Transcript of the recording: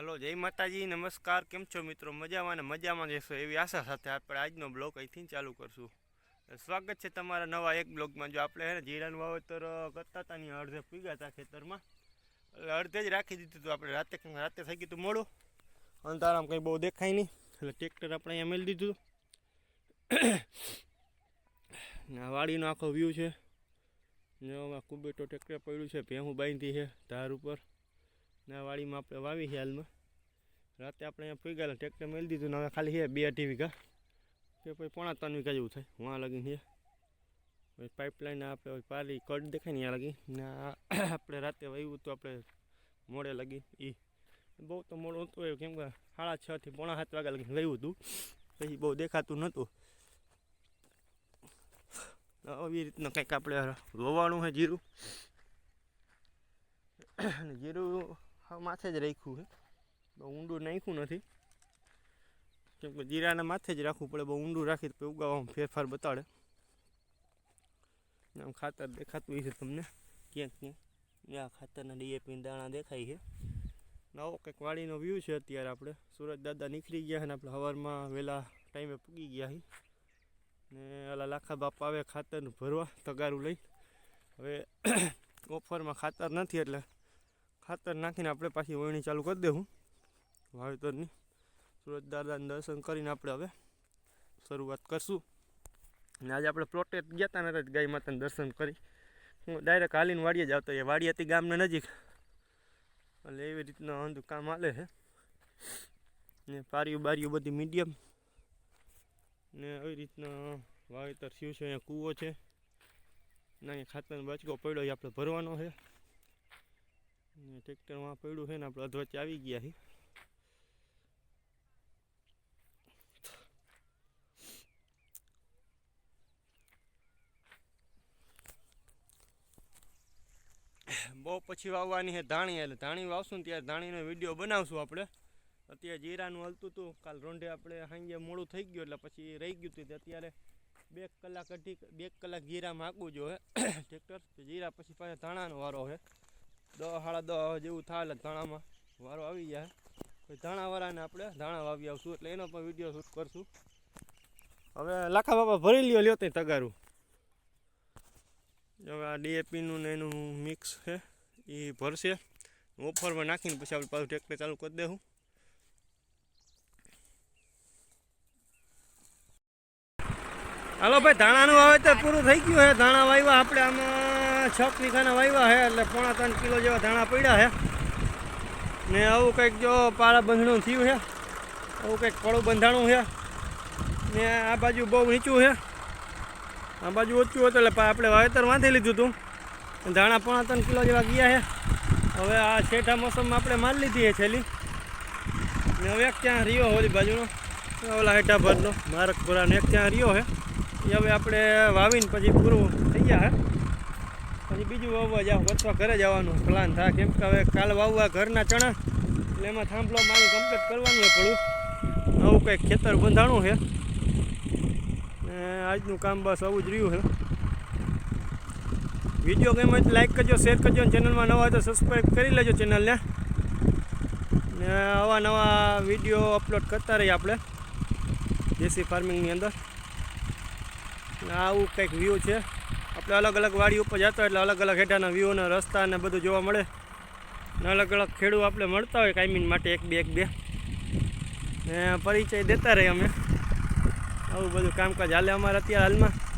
Hello, જય માતાજી, નમસ્કાર. કેમ છો મિત્રો? મજામાં ને મજામાં જશો એવી આશા સાથે આપણે આજનો બ્લોગ અહીંથી ચાલુ કરશું. સ્વાગત છે તમારા નવા એક બ્લોગમાં. જો આપણે હે જીરાનું વાવેતર કરતા હતા ને અડધે પીગા હતા ખેતરમાં. એટલે અડધે જ રાખી દીધું હતું આપણે. રાતે રાતે થઈ ગયું હતું મોડું. અંધારામાં કંઈ બહુ દેખાય નહીં. એટલે ટ્રેક્ટર આપણે અહીંયા મેળી દીધું. ને વાડીનો આખો વ્યૂ છે. ને કુબેટો ટ્રેક્ટર પડ્યું છે. ભેહું બાંધી છે ધાર ઉપર. ને, વાડીમાં આપણે વાવી છે હાલમાં. રાતે આપણે અહીંયા પી ગયા ટ્રેક્ટર મેળી દીધું હવે ખાલી છે બે અઢી વીઘા. કે પછી પોણા ત્રણ વીઘા જેવું થાય વાં લગીને છે. પછી પાઇપલાઇન આપણે પારી કટ દેખાય ને ત્યાં લગી. ને આપણે રાતે વાવ્યું હતું, આપણે મોડે લગી એ બહુ તો મોડું હતું કેમ કે સાડા છથી પોણા સાત વાગ્યા લગી વાવ્યું હતું. પછી બહુ દેખાતું નહોતું. આવી રીતના કંઈક આપણે વવાણું છે જીરું. જીરું માથે જ રાખ્યું છે બહુ ઊંડું નાખ્યું નથી. કેમ કે જીરાને માથે જ રાખવું પડે, બહુ ઊંડું રાખી તો ઉગાવવામાં ફેરફાર બતાડે. આમ ખાતર દેખાતું છે તમને. ક્યાંક ક્યાંક. આ ખાતરના ડીએપી દાણા દેખાય છે. નવો કંઈક વાડીનો વ્યૂ છે અત્યારે આપણે. સુરત દાદા નીકળી ગયા અને આપણે સવારમાં વહેલા ટાઈમે પૂગી ગયા છીએ ને ઓલા લાખા બાપ આવે ખાતરનું ભરવા, તગારું લઈ હવે ઓફરમાં ખાતર નથી એટલે ખાતર નાખીને આપણે પાછી વળણી ચાલુ કરી દેવું. વાવેતરની. સુરત દાદાને દર્શન કરીને આપણે હવે શરૂઆત કરશું. અને આજે આપણે પ્લોટે ગયા હતા ને ગાય માતાને દર્શન કરી. હું ડાયરેક્ટ હાલીને વાડીએ જ આવતો. એ વાડી હતી ગામને નજીક. એટલે એવી રીતના અંધું કામ હાલે છે. ને પારીયું બારીઓ બધી મીડિયમ ને આવી રીતના વાવેતર થયું છે. અહીંયા કૂવો છે. ને અહીંયા ખાતરનો બચકો પડ્યો એ આપણે ભરવાનો છે. ને ટ્રેક્ટરમાં પડ્યું છે ને આપણે અધવચ્ચે આવી ગયા છીએ. બહુ પછી વાવવાની છે ધાણી, એટલે ધાણી વાવશું ને ત્યારે ધાણીનો વીડિયો બનાવશું આપણે. અત્યારે જીરાનું હલતું હતું, કાલ રોંઢે આપણે સાંજે મોડું થઈ ગયું, એટલે પછી રહી ગયું હતું. અત્યારે બે કલાક અઢી, બે કલાક જીરામાં હાંકવું જોઈએ ટ્રેક્ટર જીરા પછી પાછા ધાણાનો વારો છે. દસ સાડા દહ જેવું થાય એટલે ધાણામાં વારો આવી જાય. પછી ધાણાવાળાને આપણે ધાણા વાવી આવશું એટલે એનો પણ વીડિયો શૂટ કરશું. હવે લાખા બાપા ભરી લ્યો લ્યો તે તગારું. હવે આ ડીએપીનું ને એનું મિક્સ છે, એ ભરશે. ઓફરમાં નાખીને પછી આપણે પાછું ટ્રેક્ટર ચાલુ કરી દઉં હાલો ભાઈ, ધાણાનું વાવેતર પૂરું થઈ ગયું છે ધાણા વાવ્યા, આપણે આમાં છ વીઘાના વાવ્યા છે એટલે પોણા ત્રણ કિલો જેવા ધાણા પડ્યા છે. ને આવું કંઈક જો પાળા બંધણું થયું છે. આવું કંઈક કળું બંધાણું છે. ને આ બાજુ બહુ નીચું છે. આ બાજુ ઓછું હતું એટલે આપણે વાવેતર વાંધી લીધું હતું. ધાણા પોણા ત્રણ કિલો જેવા ગયા છે. હવે આ છેઠા મોસમમાં આપણે માલ લીધી છે છેલ્લી. ને હવે એક ત્યાં રહ્યો હોલી બાજુનો. ઓલા હેઠા ભરનો એક ત્યાં રહ્યો છે. એ હવે આપણે વાવીને પછી પૂરું થઈ ગયા હે પછી બીજું વાવવા જાવ અથવા ઘરે જવાનું પ્લાન થાય કેમ કે હવે કાલ વાવવા ઘરના ચણા. એટલે એમાં થાંભલો મારી કમ્પ્લીટ કરવાનું હોય પડું નવું કંઈક ખેતર બંધાણું છે. ને આજનું કામ બસ આવું જ રહ્યું છે. વીડિયો ગમે તો લાઈક કરજો શેર કરજો ચેનલમાં નવા તો સબસ્ક્રાઈબ કરી લેજો ચેનલને ને. આવા નવા વીડિયો અપલોડ કરતા રહીએ આપણે. દેશી ફાર્મિંગની અંદર. આવું કંઈક વ્યૂ છે. આપણે અલગ અલગ વાડી ઉપર જતા એટલે અલગ અલગ હેઠાના વ્યૂને રસ્તા ને બધું જોવા મળે. ને અલગ અલગ ખેડૂત આપણે મળતા હોય કાયમીન માટે એક, બે એક, બે. ને પરિચય દેતા રહીએ અમે. આવું બધું કામકાજ હાલે અમારે અત્યારે હાલમાં.